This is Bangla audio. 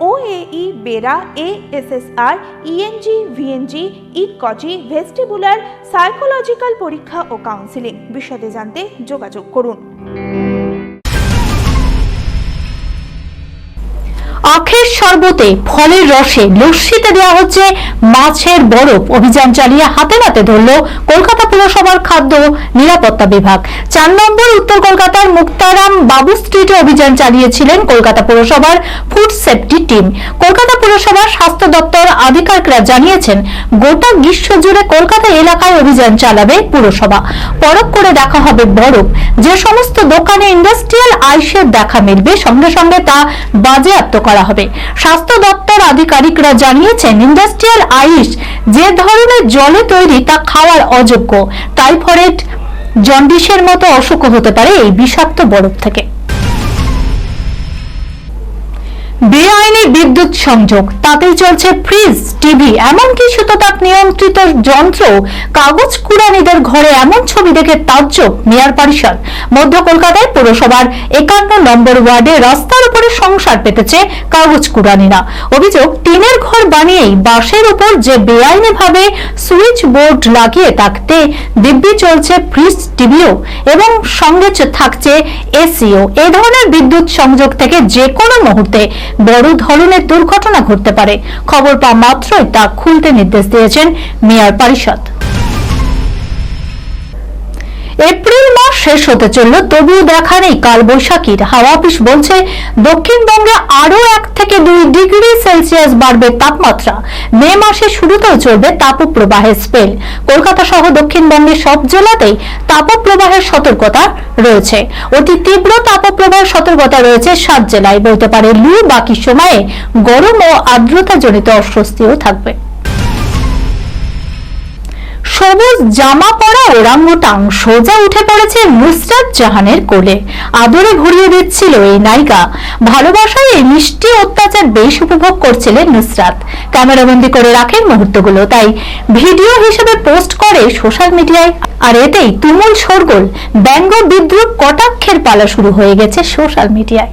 OAE BERA ASSR ENG VNG ইকজি ভেস্টিবুলার সাইকোলজিক্যাল পরীক্ষা ও কাউন্সিলিং বিশদে জানতে যোগাযোগ করুন। আখের শরবতে ফলের রসে লস্যিতে দেওয়া হচ্ছে মাছের বরফ। অভিযান চালিয়ে হাতে নাতে ধরল কলকাতা পুরসভার খাদ্য নিরাপত্তা বিভাগ। চার নম্বর উত্তর কলকাতার মুক্তারাম বাবু স্ট্রিটে অভিযান চালিয়েছিলেন কলকাতা পুরসভার ফুড সেফটি টিম। কলকাতা পুরসভার স্বাস্থ্য দপ্তর আধিকারিকরা জানিয়েছেন, গোটা গ্রীষ্ম জুড়ে কলকাতা এলাকায় অভিযান চালাবে পুরসভা। পরখ করে দেখা হবে বরফ। যে সমস্ত দোকানে ইন্ডাস্ট্রিয়াল আইসের দেখা মিলবে, সঙ্গে সঙ্গে তা বাজেয়াপ্ত করা হবে। স্বাস্থ্য দপ্তর আধিকারিকরা জানিয়েছেন, ইন্ডাস্ট্রিয়াল আইস যে ধরনের জলে তৈরি তা খাওয়ার অযোগ্য। টাইফয়েড জন্ডিসের মতো অসুখ হতে পারে এই বিষাক্ত বরফ থেকে। বেআইনি বিদ্যুৎ সংযোগ, তাতেই চলছে ফ্রিজ, টিভি এমনকি শীততাপ নিয়ন্ত্রিত যন্ত্র। কাগজ কুড়ানিদের ঘরে এমন ছবি দেখে তাজ্জব মেয়র পরিষদ। মধ্য কলকাতায় পুরসভার একান্ন নম্বর ওয়ার্ডে রাস্তার উপরে সংসার পেতেছে কাগজ কুড়ানিরা। অভিযোগ, টিনের ঘর বানিয়েই বাঁশের উপর যে বেআইনিভাবে সুইচ বোর্ড লাগিয়ে থাকতে দিব্যি চলছে ফ্রিজ, টিভিও, এবং সঙ্গে থাকছে এসিও। এই ধরনের বিদ্যুৎ সংযোগ থেকে যে কোনো মুহূর্তে বড় ধরনের দুর্ঘটনা ঘটতে পারে। খবর পাওয়া মাত্রই তা খুলতে নির্দেশ দিয়েছেন মেয়র পরিষদ। এপ্রিল শেষ হতে চলল তবুও দেখা নেই কালবৈশাখীর। হাওয়া অফিস বলছে, দক্ষিণবঙ্গে আরও এক থেকে দুই ডিগ্রি সেলসিয়াস বাড়বে তাপমাত্রা। মে মাসের শুরুতেও চলবে তাপপ্রবাহের স্পেল। কলকাতা সহ দক্ষিণবঙ্গের সব জেলাতেই তাপপ্রবাহের সতর্কতা রয়েছে। অতি তীব্র তাপপ্রবাহের সতর্কতা রয়েছে সাত জেলায়। বলতে পারে, লু বাকি সময়ে গরম ও আর্দ্রতাজনিত অস্বস্তিও থাকবে। সবুজ জামা পরা ওরাঙ্গুটাং সোজা উঠে পড়েছে নুসরাত জাহানের কোলে। আদরে ভরিয়ে দিচ্ছিল এই নায়িকা। ভালোবাসায় এই মিষ্টি অত্যাচার বেশ উপভোগ করছিলেন নুসরাত। ক্যামেরাবন্দি করে রাখেন মুহূর্তগুলো, তাই ভিডিও হিসেবে পোস্ট করে সোশ্যাল মিডিয়ায়। আর এতেই তুমুল শোরগোল, ব্যঙ্গ বিদ্রুপ, কটাক্ষের পালা শুরু হয়ে গেছে সোশ্যাল মিডিয়ায়।